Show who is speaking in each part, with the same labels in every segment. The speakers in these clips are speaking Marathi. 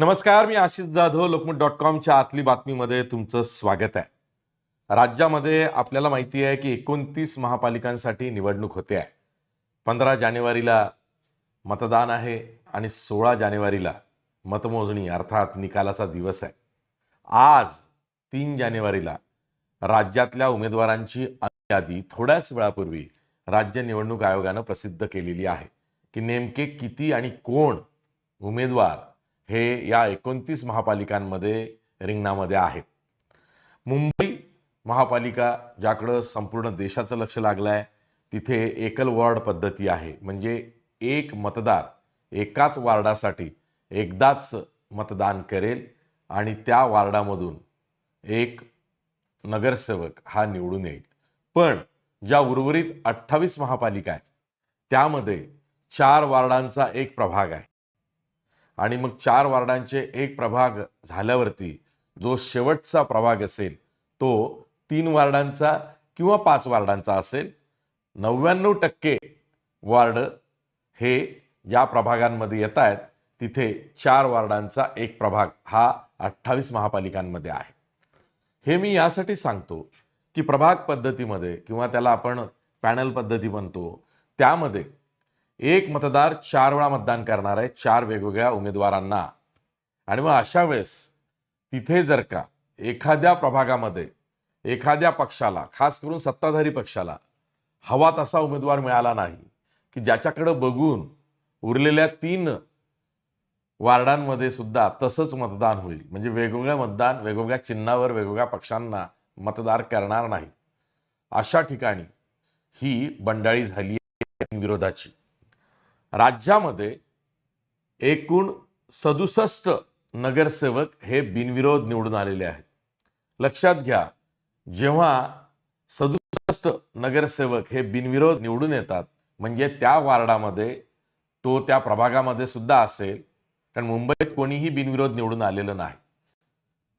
Speaker 1: नमस्कार मी आशिष जाधव लोकमत डॉट कॉमच्या आतली बातमीमध्ये तुमचं स्वागत आहे. राज्यामध्ये आपल्याला माहिती आहे की एकोणतीस महापालिकांसाठी निवडणूक होते आहे. पंधरा जानेवारीला मतदान आहे आणि सोळा जानेवारीला मतमोजणी अर्थात निकालाचा दिवस आहे. आज तीन जानेवारीला राज्यातल्या उमेदवारांची यादी थोड्याच वेळापूर्वी राज्य निवडणूक आयोगानं प्रसिद्ध केलेली आहे की नेमके किती आणि कोण उमेदवार हे या एकोणतीस महापालिकांमध्ये रिंगणामध्ये आहेत. मुंबई महापालिका ज्याकडं संपूर्ण देशाचं लक्ष लागलं आहे तिथे एकल वॉर्ड पद्धती आहे. म्हणजे एक मतदार एकाच वार्डासाठी एकदाच मतदान करेल आणि त्या वार्डामधून एक नगरसेवक हा निवडून येईल. पण ज्या उर्वरित अठ्ठावीस महापालिका आहेत त्यामध्ये चार वार्डांचा एक प्रभाग आहे. आणि मग चार वार्डांचे एक प्रभाग झाल्यावरती जो शेवटचा प्रभाग असेल तो तीन वार्डांचा किंवा पाच वार्डांचा असेल. नव्याण्णव टक्के वार्ड हे ज्या प्रभागांमध्ये येत आहेत. तिथे चार वार्डांचा एक प्रभाग हा अठ्ठावीस महापालिकांमध्ये आहे. हे मी यासाठी सांगतो की प्रभाग पद्धतीमध्ये किंवा त्याला आपण पॅनल पद्धती म्हणतो त्यामध्ये एक मतदार चार वेळा मतदान करणार आहे चार वेगवेगळ्या उमेदवारांना. आणि मग अशा वेळेस तिथे जर का एखाद्या प्रभागामध्ये एखाद्या पक्षाला खास करून सत्ताधारी पक्षाला हवा तसा उमेदवार मिळाला नाही की ज्याच्याकडं बघून उरलेल्या तीन वार्डांमध्ये सुद्धा तसंच मतदान होईल. म्हणजे वेगवेगळ्या मतदान वेगवेगळ्या चिन्हावर वेगवेगळ्या पक्षांना मतदार करणार नाही अशा ठिकाणी ही बंडाळी झाली आहे विरोधाची. राज्यामध्ये एकूण सदुसष्ट नगरसेवक हे बिनविरोध निवडून आलेले आहेत. लक्षात घ्या जेव्हा सदुसष्ट नगरसेवक हे बिनविरोध निवडून येतात म्हणजे त्या वार्डामध्ये तो त्या प्रभागामध्ये सुद्धा असेल कारण मुंबईत कोणीही बिनविरोध निवडून आलेलं नाही.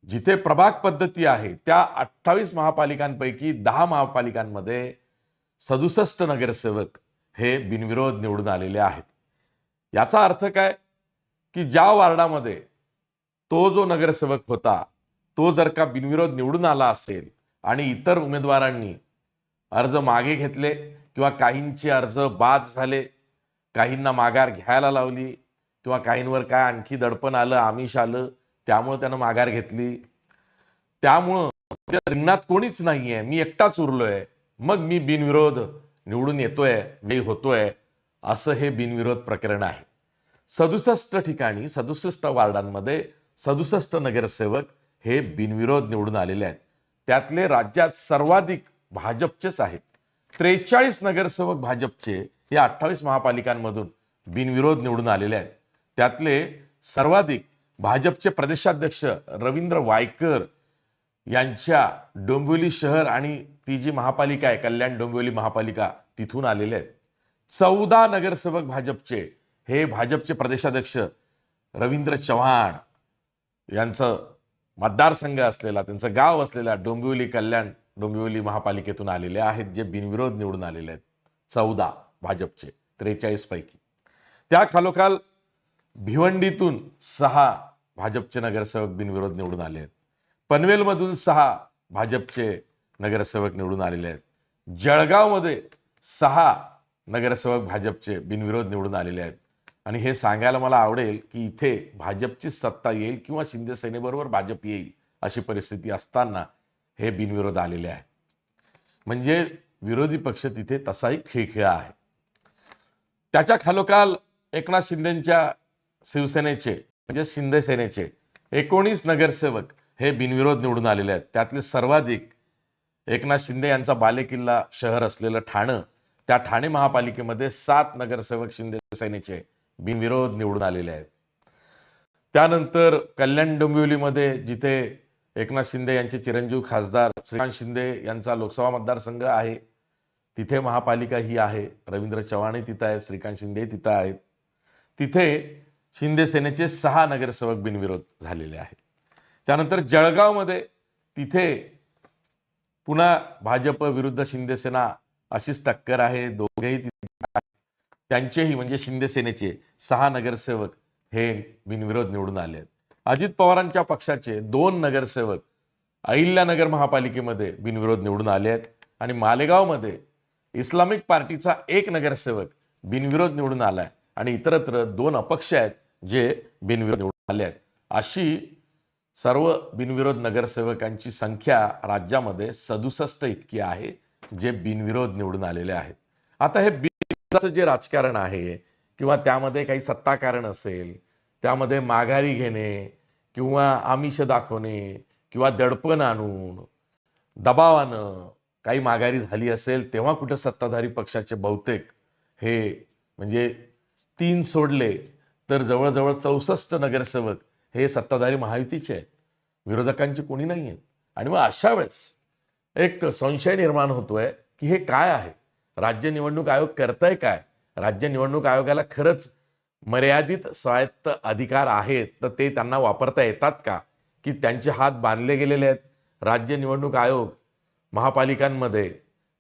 Speaker 1: जिथे प्रभाग पद्धती आहे त्या अठ्ठावीस महापालिकांपैकी दहा महापालिकांमध्ये सदुसष्ट नगरसेवक हे बिनविरोध निवडून आलेले आहेत. याचा अर्थ काय? की ज्या वार्डामध्ये तो जो नगरसेवक होता तो जर का बिनविरोध निवडून आला असेल आणि इतर उमेदवारांनी अर्ज मागे घेतले किंवा काहींचे अर्ज बाद झाले काहींना माघार घ्यायला लावली किंवा काहींवर काय आणखी दडपण आलं आमिष आलं त्यामुळं त्यानं माघार घेतली. त्यामुळं त्या रिंगणात कोणीच नाहीये. मी एकटाच उरलोय. मग मी बिनविरोध निवडून येतोय वेळी होतोय असं हे बिनविरोध प्रकरण आहे. सदुसष्ट ठिकाणी सदुसष्ट वार्डांमध्ये सदुसष्ट नगरसेवक हे बिनविरोध निवडून आलेले आहेत. त्यातले राज्यात सर्वाधिक भाजपचेच आहेत. त्रेचाळीस नगरसेवक भाजपचे या अठ्ठावीस महापालिकांमधून बिनविरोध निवडून आलेले आहेत. त्यातले सर्वाधिक भाजपचे प्रदेशाध्यक्ष रवींद्र वायकर यांच्या डोंबिवली शहर आणि ती जी महापालिका आहे कल्याण डोंबिवली महापालिका तिथून आलेले आहेत. चौदा नगरसेवक भाजपचे हे भाजपचे प्रदेशाध्यक्ष रवींद्र चव्हाण यांचं मतदारसंघ असलेला त्यांचं गाव असलेला डोंबिवली कल्याण डोंबिवली महापालिकेतून आलेले आहेत जे बिनविरोध निवडून आलेले आहेत. चौदा भाजपचे त्रेचाळीस पैकी. त्या खालोखाल भिवंडीतून सहा भाजपचे नगरसेवक बिनविरोध निवडून आले आहेत. पनवेलमधून सहा भाजपचे नगरसेवक निवडून आलेले आहेत. जळगावमध्ये सहा नगरसेवक भाजपचे बिनविरोध निवडून आलेले आहेत. आणि हे सांगायला मला आवडेल की इथे भाजपची सत्ता येईल किंवा शिंदे सेनेबरोबर भाजप येईल अशी परिस्थिती असताना हे बिनविरोध आलेले आहेत. म्हणजे विरोधी पक्ष तिथे तसाही खिळखिळा आहे. त्याच्या खालोखाल एकनाथ शिंदेच्या शिवसेनेचे म्हणजे शिंदे सेनेचे एकोणीस नगरसेवक हे बिनविरोध निवडून आलेले आहेत. त्यातले सर्वाधिक एकनाथ शिंदे यांचा बालेकिल्ला शहर असलेलं ठाणं त्या ठाणे महापालिकेमध्ये सात नगरसेवक शिंदे सेनेचे बिनविरोध निवडून आलेले आहेत. त्यानंतर कल्याण डोंबिवलीमध्ये जिथे एकनाथ शिंदे यांचे चिरंजीव खासदार श्रीकांत शिंदे यांचा लोकसभा मतदारसंघ आहे तिथे महापालिका ही आहे. रवींद्र चव्हाणही तिथं आहेत श्रीकांत शिंदे तिथं आहेत. तिथे शिंदे सेनेचे सहा नगरसेवक बिनविरोध झालेले आहेत. त्यानंतर जळगावमध्ये तिथे पुन्हा भाजप विरुद्ध शिंदेसेना अशीच टक्कर आहे दोघेही तिथे त्यांचेही म्हणजे शिंदेसेनेचे सहा नगरसेवक हे बिनविरोध निवडून आले आहेत. अजित पवारांच्या पक्षाचे दोन नगरसेवक अहिल्यानगर महापालिकेमध्ये बिनविरोध निवडून आले आहेत आणि मालेगावमध्ये इस्लामिक पार्टीचा एक नगरसेवक बिनविरोध निवडून आलाय आणि इतरत्र दोन अपक्ष आहेत जे बिनविरोध निवडून आले आहेत. अशी सर्व बिनविरोध नगरसेवकांची संख्या राज्यामध्ये सदुसष्ट इतकी आहे जे बिनविरोध निवडून आलेले आहेत. आता हे बिनविरोधाचं जे राजकारण आहे किंवा त्यामध्ये काही सत्ताकारण असेल त्यामध्ये माघारी घेणे किंवा आमिष दाखवणे किंवा दडपण आणून दबावानं काही माघारी झाली असेल तेव्हा कुठं सत्ताधारी पक्षाचे बहुतेक हे म्हणजे तीन सोडले तर जवळजवळ चौसष्ट नगरसेवक हे सत्ताधारी महायुतीचे आहेत. विरोधकांची कोणी नाही आहेत. आणि मग अशा वेळेस एक संशय निर्माण होतोय की हे काय आहे? राज्य निवडणूक आयोग करतंय काय? राज्य निवडणूक आयोगाला खरंच मर्यादित स्वायत्त अधिकार आहेत तर ते त्यांना वापरता येतात का? की त्यांचे हात बांधले गेलेले आहेत? राज्य निवडणूक आयोग महापालिकांमध्ये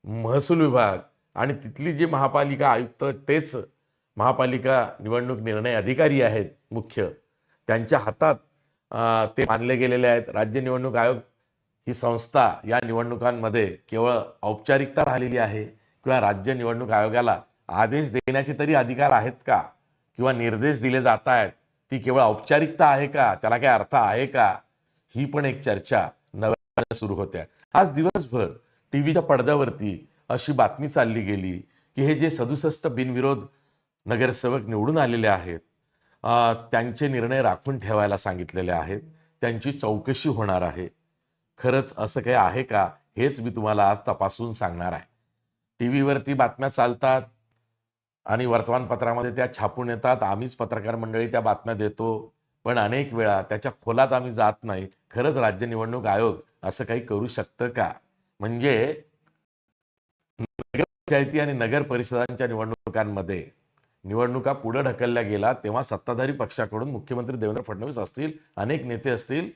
Speaker 1: महसूल विभाग आणि तिथली जी महापालिका आयुक्त तेच महापालिका निवडणूक निर्णय अधिकारी आहेत मुख्य. त्यांच्या हातात ते मानले गेलेले आहेत. राज्य निवडणूक आयोग ही संस्था या निवडणुकांमध्ये केवळ औपचारिकता राहिलेली आहे किंवा राज्य निवडणूक आयोगाला आदेश देण्याचे तरी अधिकार आहेत का? किंवा निर्देश दिले जात आहेत ती केवळ औपचारिकता आहे का? त्याला काय अर्थ आहे का? ही पण एक चर्चा नव्याने सुरू होत्या. आज दिवसभर टी व्हीच्या पडद्यावरती अशी बातमी चालली गेली की हे जे सदुसष्ट बिनविरोध नगरसेवक निवडून आलेले आहेत त्यांचे निर्णय राखून ठेवायला सांगितलेले आहेत. त्यांची चौकशी होणार आहे. खरंच असं काही आहे का? हेच मी तुम्हाला आज तपासून सांगणार आहे. टी व्हीवरती बातम्या चालतात आणि वर्तमानपत्रामध्ये त्या छापून येतात. आम्हीच पत्रकार मंडळी त्या बातम्या देतो. पण अनेक वेळा त्याच्या खोलात आम्ही जात नाही. खरंच राज्य निवडणूक आयोग असं काही करू शकतं का? म्हणजे नगरपंचायती आणि नगर परिषदांच्या निवडणुकांमध्ये निवडणुका पुढे ढकलल्या गेला तेव्हा सत्ताधारी पक्षाकडून मुख्यमंत्री देवेंद्र फडणवीस असतील अनेक नेते असतील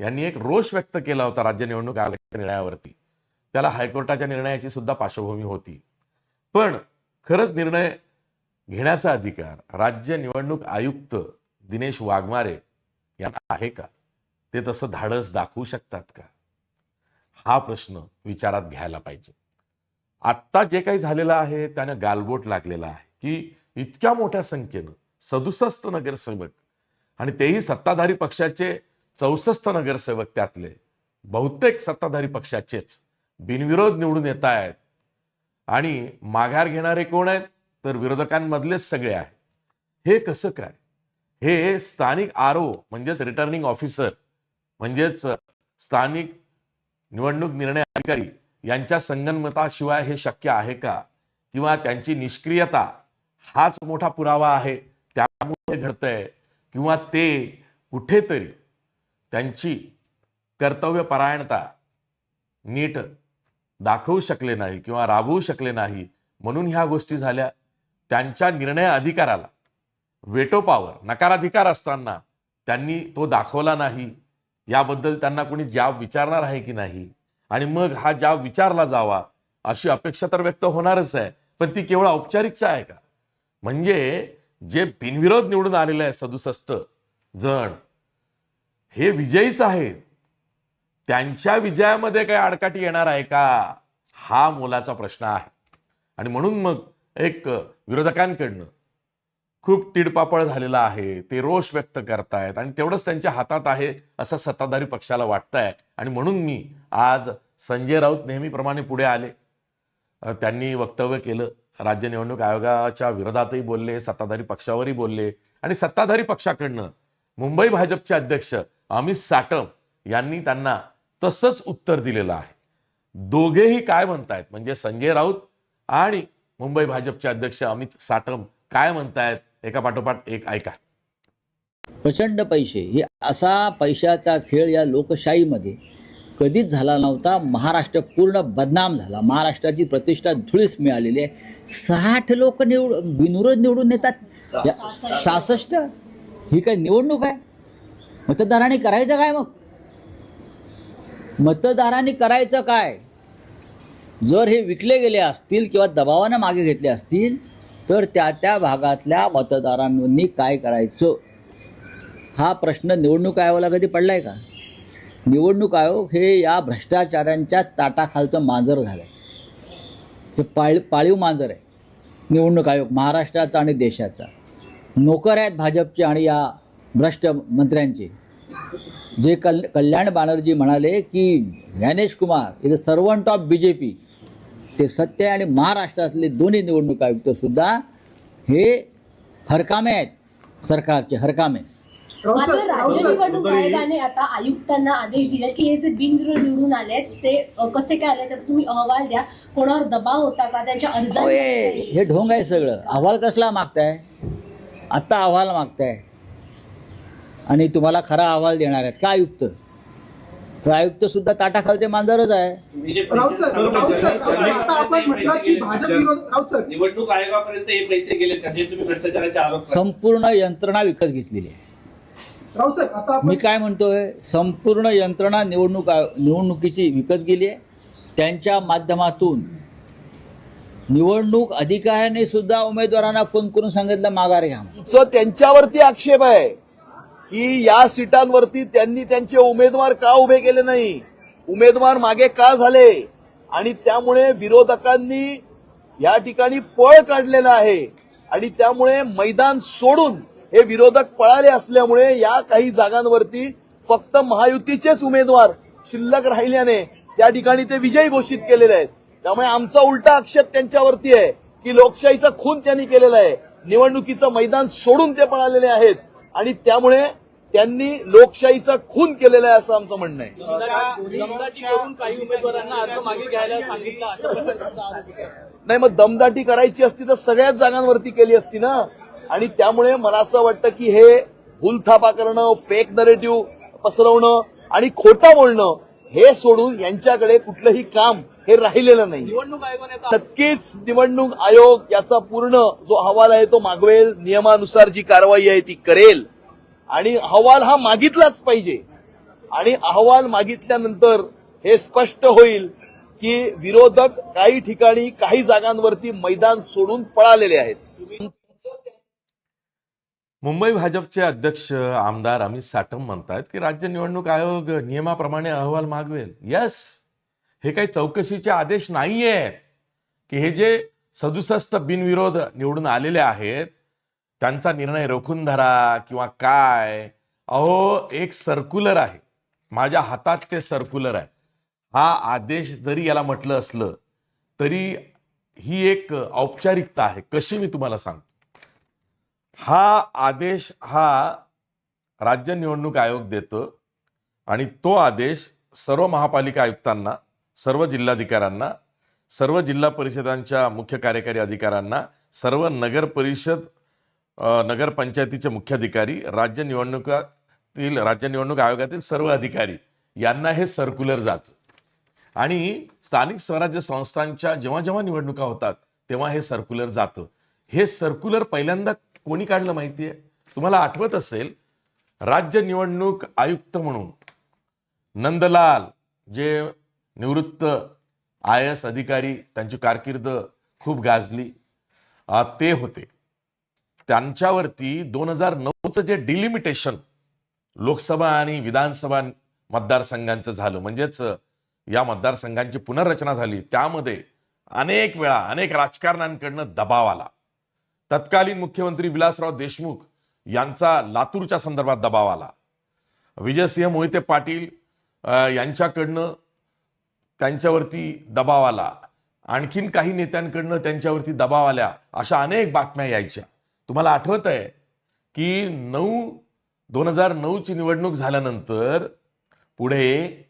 Speaker 1: यांनी एक रोष व्यक्त केला होता राज्य निवडणूक आयोगाच्या निर्णयावरती. त्याला हायकोर्टाच्या निर्णयाची सुद्धा पार्श्वभूमी होती. पण खरंच निर्णय घेण्याचा अधिकार राज्य निवडणूक आयुक्त दिनेश वाघमारे यांना आहे का? ते तसं धाडस दाखवू शकतात का? हा प्रश्न विचारात घ्यायला पाहिजे. आत्ता जे काही झालेलं आहे त्यानं गालबोट लागलेला आहे की इतक्या मोठ्या संख्येनं सदुसष्ट नगरसेवक आणि तेही सत्ताधारी पक्षाचे चौसष्ट नगरसेवक त्यातले. बहुतेक सत्ताधारी पक्षाचेच. बिनविरोध निवडून येत आहेत आणि माघार घेणारे कोण आहेत? तर विरोधकांमधलेच सगळे आहेत. हे कसं काय? हे स्थानिक आर ओ म्हणजेच रिटर्निंग ऑफिसर म्हणजेच स्थानिक निवडणूक निर्णय अधिकारी यांच्या संगनमताशिवाय हे शक्य आहे का? किंवा त्यांची निष्क्रियता हाच मोठा पुरावा आहे. त्यामुळे घडतंय. किंवा ते कुठेतरी त्यांची कर्तव्यपरायणता नीट दाखवू शकले नाही किंवा राबवू शकले नाही म्हणून ह्या गोष्टी झाल्या. त्यांच्या निर्णय अधिकाराला वेटो पॉवर नकाराधिकार असताना त्यांनी तो दाखवला नाही. याबद्दल त्यांना कोणी जाब विचारणार आहे की नाही? आणि मग हा जाब विचारला जावा अशी अपेक्षा तर व्यक्त होणारच आहे. पण ती केवळ औपचारिकता आहे का? म्हणजे जे बिनविरोध निवडून आलेले आहे सदुसष्ट जण हे विजयीच आहेत. त्यांच्या विजयामध्ये काही आडकाठी येणार आहे का? हा मोलाचा प्रश्न आहे. आणि म्हणून मग एक विरोधकांकडनं खूप तिडपापळ झालेला आहे. ते रोष व्यक्त करतायत आणि तेवढंच त्यांच्या हातात आहे असं सत्ताधारी पक्षाला वाटतंय. आणि म्हणून मी आज संजय राऊत नेहमीप्रमाणे पुढे आले. त्यांनी वक्तव्य केलं. राज्य निवडणूक आयोगाच्या विरोधातही बोलले सत्ताधारी पक्षावरही बोलले आणि सत्ताधारी पक्षाकडनं मुंबई भाजपचे अध्यक्ष अमित साटम यांनी त्यांना तसंच उत्तर दिलेलं आहे. दोघेही काय म्हणतायत? म्हणजे संजय राऊत आणि मुंबई भाजपचे अध्यक्ष अमित साटम काय म्हणतायत? एका पाठोपाठ एक ऐका.
Speaker 2: प्रचंड पैसे. हे असा पैशाचा खेळ या लोकशाहीमध्ये कधीच झाला नव्हता. महाराष्ट्र पूर्ण बदनाम झाला. महाराष्ट्राची प्रतिष्ठा धुळीस मिळालेली आहे. साठ लोक निवड बिनविरोध निवडून येतात. सहासष्ट? ही काय निवडणूक आहे? मतदारांनी करायचं काय मग? मतदारांनी करायचं काय? जर हे विकले गेले असतील किंवा दबावानं मागे घेतले असतील तर त्या त्या भागातल्या मतदारांनी काय करायचं? हा प्रश्न निवडणूक आयोगाला कधी पडलाय का? निवडणूक आयोग हे या भ्रष्टाचारांच्या ताटाखालचं मांजर झालं आहे हे पाळ पाळीव मांजर आहे. निवडणूक आयोग महाराष्ट्राचा आणि देशाचा. नोकर आहेत भाजपचे आणि या भ्रष्ट मंत्र्यांचे. जे कल कल्याण बॅनर्जी म्हणाले की Gyanesh Kumar is a servant of B J P ते सत्य आणि महाराष्ट्रातले दोन्ही निवडणूक आयुक्तसुद्धा हे हरकामे आहेत सरकारचे हरकामे.
Speaker 3: मात्र
Speaker 4: राऊत
Speaker 3: राज्य
Speaker 4: साहेब,
Speaker 3: निवडणूक आयोगाने आता आयुक्तांना आदेश दिले की हे जे बिनविरोध निवडून आलेत ते अ, कसे काय आले तर तुम्ही अहवाल द्या. कोणावर दबाव होता का? त्यांच्या अर्जात
Speaker 2: हे ढोंग आहे सगळं. अहवाल कसला मागताय? आत्ता अहवाल मागताय. आणि तुम्हाला खरा अहवाल देणार आहेत. का आयुक्त? हे आयुक्त सुद्धा ताटाखालचे मांजरच आहे.
Speaker 4: राऊत साहेब राऊत साहेब राऊत साहेब, आता आपण म्हटलं की भाजप विरोध राऊत साहेब
Speaker 5: निवडणूक आयोगापर्यंत हे पैसे गेलेत का? जे तुम्ही भ्रष्टाचाराचे आरोप करता?
Speaker 2: संपूर्ण यंत्रणा विकत घेतलेली आहे.
Speaker 4: आता आपण
Speaker 2: मी काय म्हणतोय संपूर्ण यंत्रणा निवडणूक आयो- निवडणुकीची विकत गेली आहे. त्यांच्या माध्यमातून निवडणूक अधिकाऱ्याने सुद्धा उमेदवारांना फोन करून सांगितलं माघार घ्या म्हणून.
Speaker 6: चं त्यांच्यावरती आक्षेप आहे की या सीटांवरती त्यांनी त्यांचे उमेदवार का उभे केले नाही? उमेदवार मागे का झाले? आणि त्यामुळे विरोधकांनी या ठिकाणी पळ काढलेला आहे. आणि त्यामुळे मैदान सोडून हे विरोधक पळाले असल्यामुळे या काही जागांवरती फक्त महायुतीचेच उमेदवार शिल्लक राहिल्याने त्या ठिकाणी ते विजयी घोषित केलेले आहेत. त्यामुळे आमचा उलटा आक्षेप त्यांच्यावरती आहे की लोकशाहीचा खून त्यांनी केलेला आहे. निवडणुकीचं मैदान सोडून ते पळालेले आहेत आणि त्यामुळे त्यांनी लोकशाहीचा खून केलेला आहे असं आमचं म्हणणं आहे. नाही मग दमदाटी करायची असती तर सगळ्याच जागांवरती केली असती ना? आणि त्यामुळे मला असं वाटतं की हे भूलथापा करणं फेक नरेटिव्ह पसरवणं आणि खोटं बोलणं हे सोडून यांच्याकडे कुठलंही काम हे राहिलेलं नाही.
Speaker 7: निवडणूक आयोगाने
Speaker 6: नक्कीच निवडणूक आयोग याचा पूर्ण जो अहवाल आहे तो मागवेल नियमानुसार जी कारवाई आहे ती करेल. आणि अहवाल हा मागितलाच पाहिजे. आणि अहवाल मागितल्यानंतर हे स्पष्ट होईल की विरोधक काही ठिकाणी काही जागांवरती मैदान सोडून पळालेले आहेत.
Speaker 1: मुंबई भाजपचे अध्यक्ष आमदार अमित साटम म्हणतात की राज्य निवडणूक आयोग नियमाप्रमाणे अहवाल मागवेल. यस हे काही चौकशीचे आदेश नाही आहेत की हे जे सदुसष्ट बिनविरोध निवडून आलेले आहेत त्यांचा निर्णय रोखून धरा किंवा काय? अहो एक सर्क्युलर आहे. माझ्या हातात ते सर्क्युलर आहे. हा आदेश जरी याला म्हटलं असलं तरी ही एक औपचारिकता आहे. कशी मी तुम्हाला सांगतो? हा आदेश हा राज्य निवडणूक आयोग देतो आणि तो आदेश सर्व महापालिका आयुक्तांना सर्व जिल्हाधिकाऱ्यांना सर्व जिल्हा परिषदांच्या मुख्य कार्यकारी अधिकाऱ्यांना सर्व नगर परिषद नगरपंचायतीचे मुख्याधिकारी राज्य निवडणुकातील राज्य निवडणूक आयोगातील सर्व अधिकारी यांना हे सर्क्युलर जातं. आणि स्थानिक स्वराज्य संस्थांच्या जेव्हा जेव्हा निवडणुका होतात तेव्हा हे सर्क्युलर जातं. हे सर्क्युलर पहिल्यांदा कोणी काढलं माहिती आहे तुम्हाला आठवत असेल राज्य निवडणूक आयुक्त म्हणून नंदलाल जे निवृत्त आय एस अधिकारी त्यांची कारकीर्द खूप गाजली. ते होते. त्यांच्यावरती दोन हजार नऊचं जे डिलिमिटेशन लोकसभा आणि विधानसभा मतदारसंघांचं झालं म्हणजेच या मतदारसंघांची पुनर्रचना झाली. त्यामध्ये अनेक वेळा अनेक राजकारण्यांकडनं दबाव आला. तत्कालीन मुख्यमंत्री विलासराव देशमुख यांचा लातूरच्या संदर्भात दबाव आला. विजयसिंह मोहिते पाटील यांच्याकडनं त्यांच्यावरती दबाव आला. आणखीन काही नेत्यांकडनं त्यांच्यावरती दबाव आल्या अशा अनेक बातम्या यायच्या. तुम्हाला आठवत आहे की नऊ दोन हजार नऊची निवडणूक झाल्यानंतर पुढे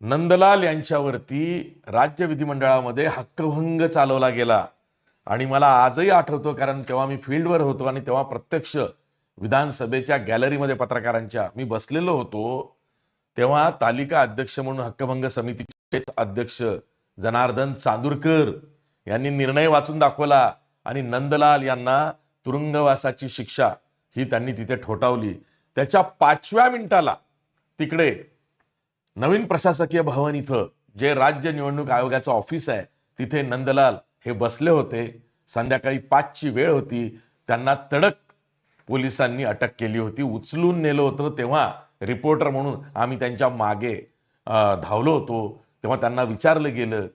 Speaker 1: नंदलाल यांच्यावरती राज्य विधिमंडळामध्ये हक्कभंग चालवला गेला. आणि मला आजही आठवतो कारण तेव्हा मी फील्डवर होतो आणि तेव्हा प्रत्यक्ष विधानसभेच्या गॅलरीमध्ये पत्रकारांच्या मी बसलेलो होतो तेव्हा तालिका अध्यक्ष म्हणून हक्कभंग समितीचे अध्यक्ष जनार्दन चांदूरकर यांनी निर्णय वाचून दाखवला आणि नंदलाल यांना तुरुंगवासाची शिक्षा ही त्यांनी तिथे ठोठावली. त्याच्या पाचव्या मिनिटाला तिकडे नवीन प्रशासकीय भवन इथं जे राज्य निवडणूक आयोगाचं ऑफिस आहे तिथे नंदलाल हे बसले होते. संध्याकाळी पाचची वेळ होती. त्यांना तडक पोलिसांनी अटक केली होती. उचलून नेलं होतं तेव्हा रिपोर्टर म्हणून आम्ही त्यांच्या मागे धावलो होतो. तेव्हा त्यांना विचारलं गेलं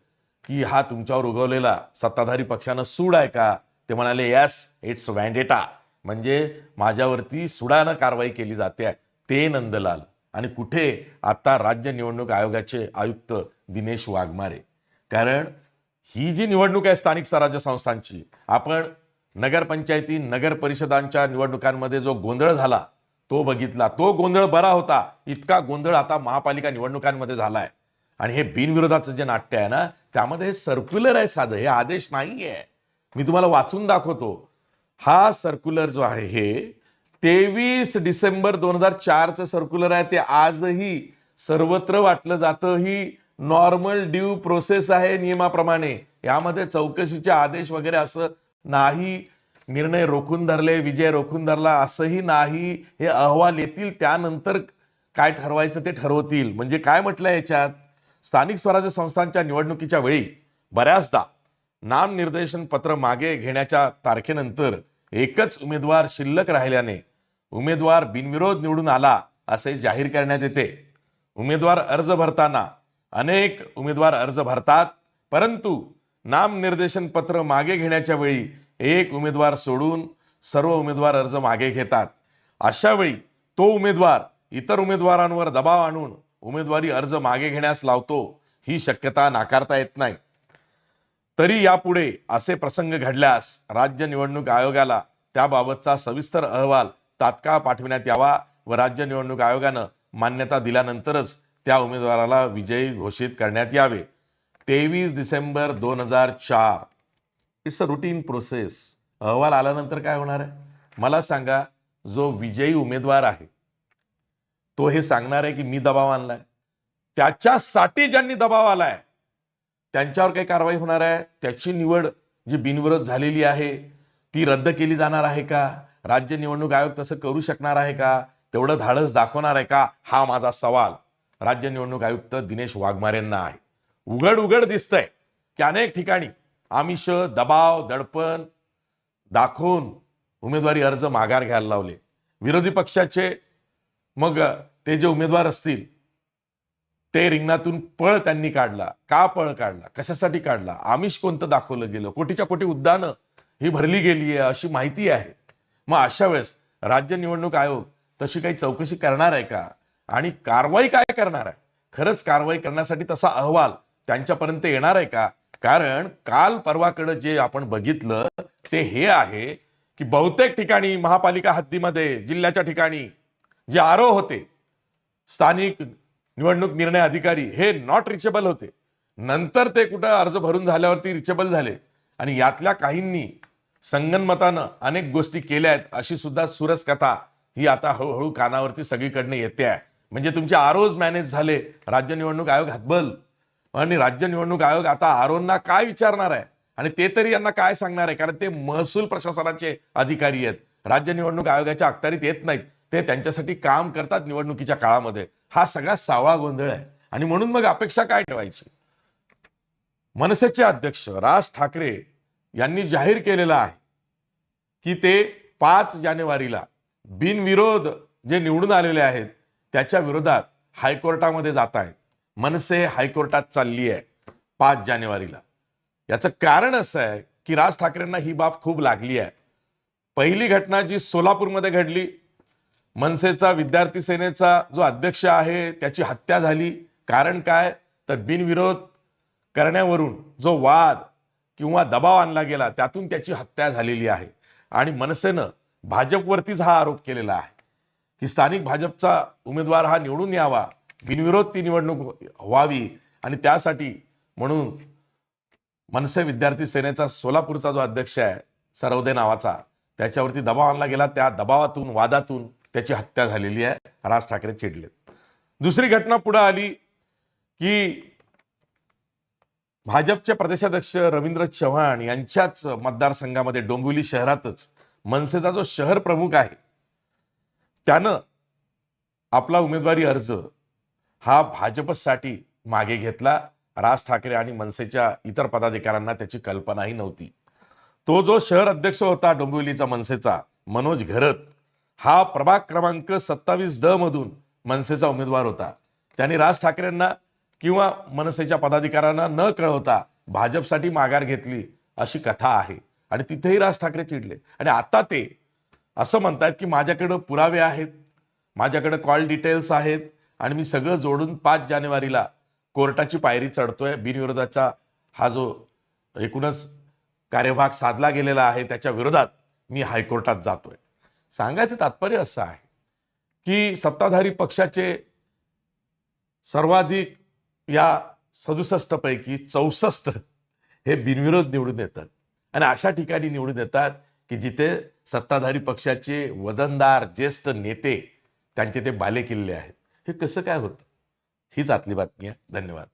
Speaker 1: की हा तुमच्यावर उगवलेला सत्ताधारी पक्षानं सूड आहे का? ते म्हणाले यस इट्स वँडेटा म्हणजे माझ्यावरती सुडानं कारवाई केली जाते. ते नंदलाल. आणि कुठे? आता राज्य निवडणूक आयोगाचे आयुक्त दिनेश वाघमारे. कारण ही जी निवडणूक आहे स्थानिक स्वराज्य संस्थांची आपण नगरपंचायती नगर परिषदांच्या निवडणुकांमध्ये जो गोंधळ झाला तो बघितला. तो गोंधळ बरा होता. इतका गोंधळ आता महापालिका निवडणुकांमध्ये झालाय. आणि हे बिनविरोधाचं जे नाट्य आहे ना त्यामध्ये हे सर्क्युलर आहे साधं. हे आदेश नाही आहे मी तुम्हाला वाचून दाखवतो. हा सर्क्युलर जो आहे हे तेवीस डिसेंबर दोन हजार चारचं सर्क्युलर आहे. ते आजही सर्वत्र वाटलं जातं ही नॉर्मल ड्यू प्रोसेस आहे नियमाप्रमाणे. यामध्ये चौकशीचे आदेश वगैरे असं नाही निर्णय रोखून धरले विजय रोखून धरला असंही नाही हे अहवाल येतील त्यानंतर काय ठरवायचं ते ठरवतील. म्हणजे काय म्हटलं याच्यात? स्थानिक स्वराज्य संस्थांच्या निवडणुकीच्या वेळी बऱ्याचदा नामनिर्देशन पत्र मागे घेण्याच्या तारखेनंतर एकच उमेदवार शिल्लक राहिल्याने उमेदवार बिनविरोध निवडून आला असे जाहीर करण्यात येते. उमेदवार अर्ज भरताना अनेक उमेदवार अर्ज भरतात परंतु नामनिर्देशन पत्र मागे घेण्याच्या वेळी एक उमेदवार सोडून सर्व उमेदवार अर्ज मागे घेतात. अशावेळी तो उमेदवार इतर उमेदवारांवर दबाव आणून उमेदवारी अर्ज मागे घेण्यास लावतो ही शक्यता नाकारता येत नाही. तरी यापुढे असे प्रसंग घडल्यास राज्य निवडणूक आयोगाला त्याबाबतचा सविस्तर अहवाल तात्काळ पाठविण्यात यावा व राज्य निवडणूक आयोगानं मान्यता दिल्यानंतरच त्या उमेदवाराला विजयी घोषित करण्यात यावे. तेवीस डिसेंबर दोन हजार चार. इट्स अ रुटीन प्रोसेस अहवाल आल्यानंतर काय होणार आहे? मला सांगा जो विजयी उमेदवार आहे तो हे सांगणार आहे की मी दबाव आणलाय. त्याच्यासाठी ज्यांनी दबाव आलाय त्यांच्यावर काही कारवाई होणार आहे? त्याची निवड जी बिनविरोध झालेली आहे ती रद्द केली जाणार आहे का? राज्य निवडणूक आयोग तसं करू शकणार आहे का? तेवढं धाडस दाखवणार आहे का? हा माझा सवाल. राज्य निवडणूक आयुक्त दिनेश वाघमारेंना आहे. उघड उघड दिसतंय की अनेक ठिकाणी आमिष दबाव दडपण दाखवून उमेदवारी अर्ज माघार घ्यायला लावले. विरोधी पक्षाचे मग ते जे उमेदवार असतील ते रिंगणातून पळ त्यांनी काढला. का पळ काढला? कशासाठी काढला? आमिष कोणतं दाखवलं गेलं? कोटीच्या कोटी उद्यानं ही भरली गेली आहे अशी माहिती आहे. मग अशा वेळेस राज्य निवडणूक आयोग तशी काही चौकशी करणार आहे का? आणि कारवाई काय करणार आहे? खरंच कारवाई करण्यासाठी तसा अहवाल त्यांच्यापर्यंत येणार आहे का? कारण काल परवाकडे जे आपण बघितलं ते हे आहे की बहुतेक ठिकाणी महापालिका हद्दीमध्ये जिल्ह्याच्या ठिकाणी जे आरो होते स्थानिक निवडणूक निर्णय अधिकारी हे नॉट रिचेबल होते. नंतर ते कुठं अर्ज भरून झाल्यावरती रिचेबल झाले. आणि यातल्या काहींनी संगनमतानं अनेक गोष्टी केल्या आहेत अशी सुद्धा सुरस कथा ही आता हळूहळू कानावरती सगळीकडनं येते आहे. म्हणजे तुमचे आरोज मॅनेज झाले. राज्य निवडणूक आयोग हातबल. आणि राज्य निवडणूक आयोग आता आरोंना काय विचारणार आहे? आणि ते तरी यांना काय सांगणार आहे? कारण ते महसूल प्रशासनाचे अधिकारी आहेत. राज्य निवडणूक आयोगाच्या अखत्यारीत येत नाहीत. ते त्यांच्यासाठी काम करतात निवडणुकीच्या काळामध्ये. हा सगळा सावळा गोंधळ आहे. आणि म्हणून मग अपेक्षा काय ठेवायची? मनसेचे अध्यक्ष राज ठाकरे यांनी जाहीर केलेलं आहे की ते पाच जानेवारीला बिनविरोध जे निवडून आलेले आहेत त्याच्या विरोधात हायकोर्टामध्ये जात आहेत. मनसे हायकोर्टात चालली आहे पाच जानेवारीला. याचं कारण असं आहे की राज ठाकरेंना ही बाब खूप लागली आहे. पहिली घटना जी सोलापूरमध्ये घडली मनसेचा विद्यार्थी सेनेचा जो अध्यक्ष आहे त्याची हत्या झाली. कारण काय? तर बिनविरोध करण्यावरून जो वाद किंवा दबाव आणला गेला त्यातून त्याची हत्या झालेली आहे. आणि मनसेनं भाजपवरतीच हा आरोप केलेला आहे. की स्थानिक भाजपचा उमेदवार हा निवडून यावा. बिनविरोध ती निवडणूक व्हावी. आणि त्यासाठी म्हणून मनसे विद्यार्थी सेनेचा सोलापूरचा जो अध्यक्ष आहे सरवदे नावाचा त्याच्यावरती दबाव आणला गेला. त्या दबावातून वादातून त्याची हत्या झालेली आहे. राज ठाकरे चिडलेत. दुसरी घटना पुढे आली की भाजपचे प्रदेशाध्यक्ष रवींद्र चव्हाण यांच्याच मतदारसंघामध्ये डोंबिवली शहरातच मनसेचा जो शहर प्रमुख आहे त्यानं आपला उमेदवारी अर्ज हा भाजपसाठी मागे घेतला. राज ठाकरे आणि मनसेच्या इतर पदाधिकाऱ्यांना त्याची कल्पनाही नव्हती. तो जो शहर अध्यक्ष होता डोंबिवलीचा मनसेचा मनोज घरत हा प्रभाग क्रमांक सत्तावीस ड मधून मनसेचा उमेदवार होता. त्यांनी राज ठाकरेंना किंवा मनसेच्या पदाधिकाऱ्यांना न कळवता भाजपसाठी माघार घेतली अशी कथा आहे. आणि तिथेही राज ठाकरे चिडले. आणि आता ते असं म्हणतात की माझ्याकडं पुरावे आहेत माझ्याकडं कॉल डिटेल्स आहेत आणि मी सगळं जोडून पाच जानेवारीला कोर्टाची पायरी चढतोय. बिनविरोधाचा हा जो एकूणच कार्यभाग साधला गेलेला आहे त्याच्या विरोधात मी हायकोर्टात जातोय. सांगायचं तात्पर्य असं आहे की सत्ताधारी पक्षाचे सर्वाधिक या सदुसष्टपैकी चौसष्ट हे बिनविरोध निवडून येतात. आणि अशा ठिकाणी निवडून येतात की जिथे सत्ताधारी पक्षाचे वदनदार ज्येष्ठ नेते त्यांचे ते बालेकिल्ले आहेत. हे कसं काय होतं? हीच आतली बातमी आहे. धन्यवाद.